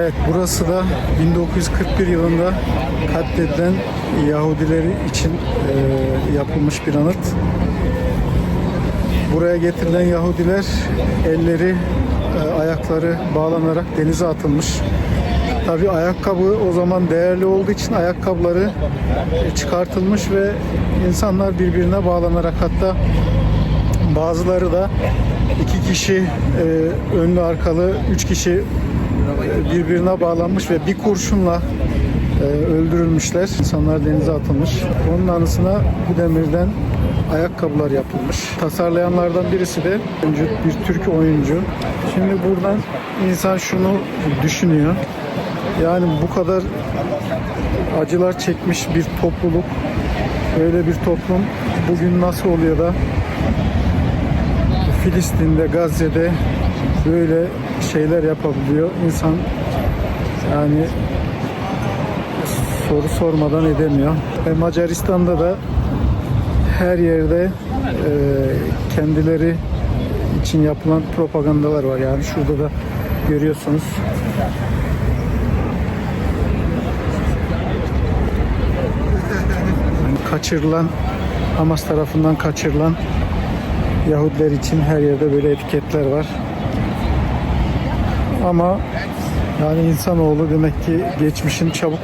Evet burası da 1941 yılında katledilen Yahudileri için e, yapılmış bir anıt. Buraya getirilen Yahudiler elleri, e, ayakları bağlanarak denize atılmış. Tabi ayakkabı o zaman değerli olduğu için ayakkabıları e, çıkartılmış ve insanlar birbirine bağlanarak hatta bazıları da iki kişi e, önlü arkalı, üç kişi birbirine bağlanmış ve bir kurşunla e, öldürülmüşler. İnsanlar denize atılmış. Onun anısına bu demirden ayakkabılar yapılmış. Tasarlayanlardan birisi de oyuncu, bir Türk oyuncu. Şimdi buradan insan şunu düşünüyor. Yani bu kadar acılar çekmiş bir topluluk, böyle bir toplum bugün nasıl oluyor da Filistin'de, Gazze'de böyle şeyler yapabiliyor. İnsan yani soru sormadan edemiyor. Ve Macaristan'da da her yerde e, kendileri için yapılan propagandalar var. Yani şurada da görüyorsunuz. Kaçırılan Hamas tarafından kaçırılan Yahudiler için her yerde böyle etiketler var. Ama yani insanoğlu demek ki geçmişin çabuk